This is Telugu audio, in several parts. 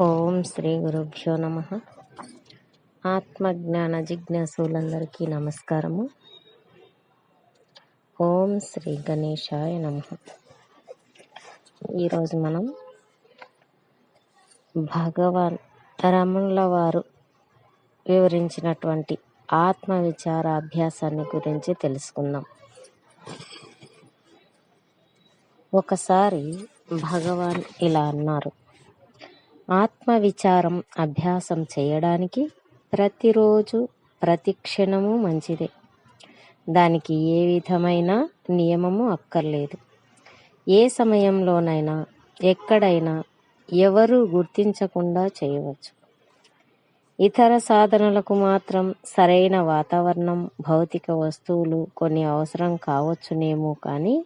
ఓం శ్రీ గురుభ్యో నమ. ఆత్మజ్ఞాన జిజ్ఞాసులందరికీ నమస్కారము. ఓం శ్రీ గణేశాయ నమ. ఈరోజు మనం భగవాన్ రమణుల వారు వివరించినటువంటి ఆత్మ విచార అభ్యాసాన్ని గురించి తెలుసుకుందాం. ఒకసారి భగవాన్ ఇలా అన్నారు. ఆత్మవిచారం అభ్యాసం చేయడానికి ప్రతిరోజు ప్రతి క్షణము మంచిదే. దానికి ఏ విధమైన నియమము అక్కర్లేదు. ఏ సమయంలోనైనా ఎక్కడైనా ఎవరు గుర్తించకుండా చేయవచ్చు. ఇతర సాధనలకు మాత్రం సరైన వాతావరణం భౌతిక వస్తువులు కొన్ని అవసరం కావచ్చునేమో కానీ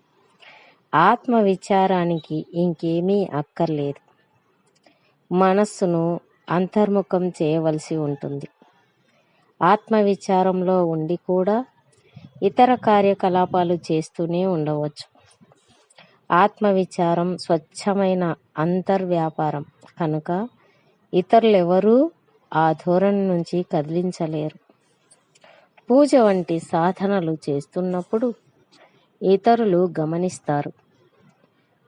ఆత్మ విచారానికి ఇంకేమీ అక్కర్లేదు. మనస్సును అంతర్ముఖం చేయవలసి ఉంటుంది. ఆత్మవిచారంలో ఉండి కూడా ఇతర కార్యకలాపాలు చేస్తూనే ఉండవచ్చు. ఆత్మవిచారం స్వచ్ఛమైన అంతర్వ్యాపారం. కనుక ఇతరులెవరూ ఆ ధోరణి నుంచి కదిలించలేరు. పూజ వంటి సాధనలు చేస్తున్నప్పుడు ఇతరులు గమనిస్తారు.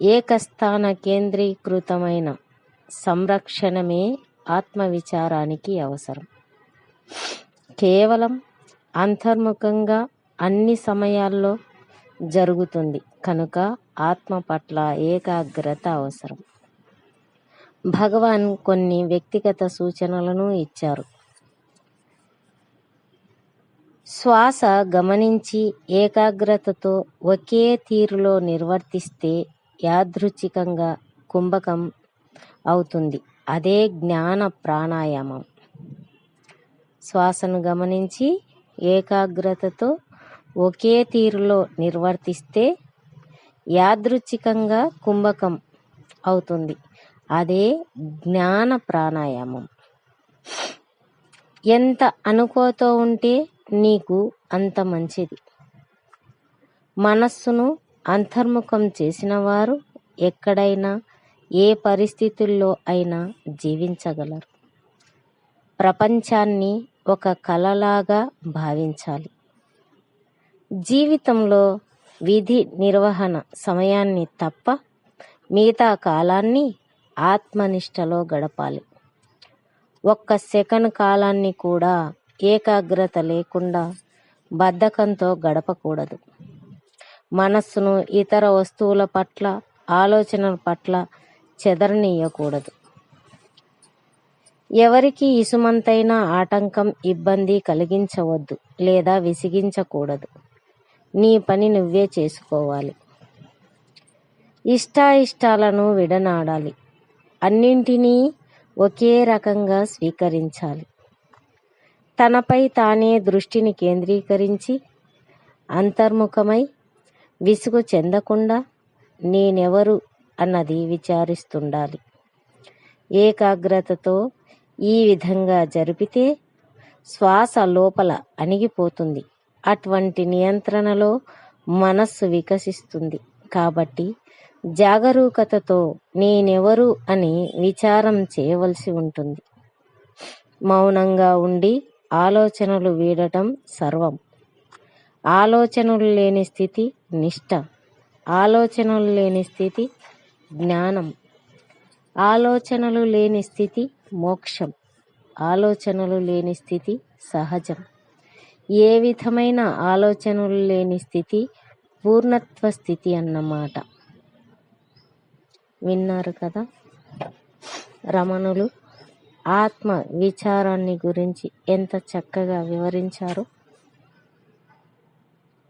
ఏకస్థాన కేంద్రీకృతమైన సంరక్షణమే ఆత్మవిచారానికి అవసరం. కేవలం అంతర్ముఖంగా అన్ని సమయాల్లో జరుగుతుంది. కనుక ఆత్మ పట్ల ఏకాగ్రత అవసరం. భగవాన్ కొన్ని వ్యక్తిగత సూచనలను ఇచ్చారు. శ్వాస గమనించి ఏకాగ్రతతో ఒకే తీరులో నిర్వర్తిస్తే యాదృచ్ఛికంగా కుంభకం అవుతుంది. అదే జ్ఞాన ప్రాణాయామం. శ్వాసను గమనించి ఏకాగ్రతతో ఒకే తీరులో నిర్వర్తిస్తే యాదృచ్ఛికంగా కుంభకం అవుతుంది. అదే జ్ఞాన ప్రాణాయామం. ఎంత అనుకోతో ఉంటే నీకు అంత మంచిది. మనస్సును అంతర్ముఖం చేసిన వారు ఎక్కడైనా ఏ పరిస్థితుల్లో అయినా జీవించగలరు. ప్రపంచాన్ని ఒక కలలాగా భావించాలి. జీవితంలో విధి నిర్వహణ సమయాన్ని తప్ప మిగతా కాలాన్ని ఆత్మనిష్టలో గడపాలి. ఒక్క సెకండ్ కాలాన్ని కూడా ఏకాగ్రత లేకుండా బద్ధకంతో గడపకూడదు. మనస్సును ఇతర వస్తువుల పట్ల ఆలోచనల పట్ల చెదరనీయకూడదు. ఎవరికి ఇసుమంతైన ఆటంకం ఇబ్బంది కలిగించవద్దు లేదా విసిగించకూడదు. నీ పని నువ్వే చేసుకోవాలి. ఇష్టాయిష్టాలను విడనాడాలి. అన్నింటినీ ఒకే రకంగా స్వీకరించాలి. తనపై తానే దృష్టిని కేంద్రీకరించి అంతర్ముఖమై విసుగు చెందకుండా నేనెవరు అన్నది విచారిస్తుండాలి. ఏకాగ్రతతో ఈ విధంగా జరిపితే శ్వాస లోపల అణిగిపోతుంది. అటువంటి నియంత్రణలో మనస్సు వికసిస్తుంది. కాబట్టి జాగరూకతతో నేనెవరు అని విచారం చేయవలసి ఉంటుంది. మౌనంగా ఉండి ఆలోచనలు వీడటం సర్వం. ఆలోచనలు లేని స్థితి నిష్ట. ఆలోచనలు లేని స్థితి జ్ఞానం. ఆలోచనలు లేని స్థితి మోక్షం. ఆలోచనలు లేని స్థితి సహజం. ఏ విధమైన ఆలోచనలు లేని స్థితి పూర్ణత్వ స్థితి అన్నమాట. విన్నారు కదా? రమణులు ఆత్మ విచారాన్ని గురించి ఎంత చక్కగా వివరించారో.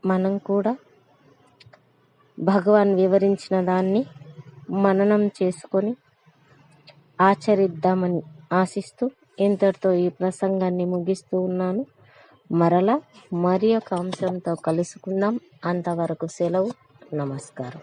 మనం కూడా భగవాన్ వివరించిన దాన్ని మననం చేసుకొని ఆచరిద్దామని ఆశిస్తూ ఇంతటితో ఈ ప్రసంగాన్ని ముగిస్తూ ఉన్నాను. మరలా మరి ఒక అంశంతో కలుసుకుందాం. అంతవరకు సెలవు. నమస్కారం.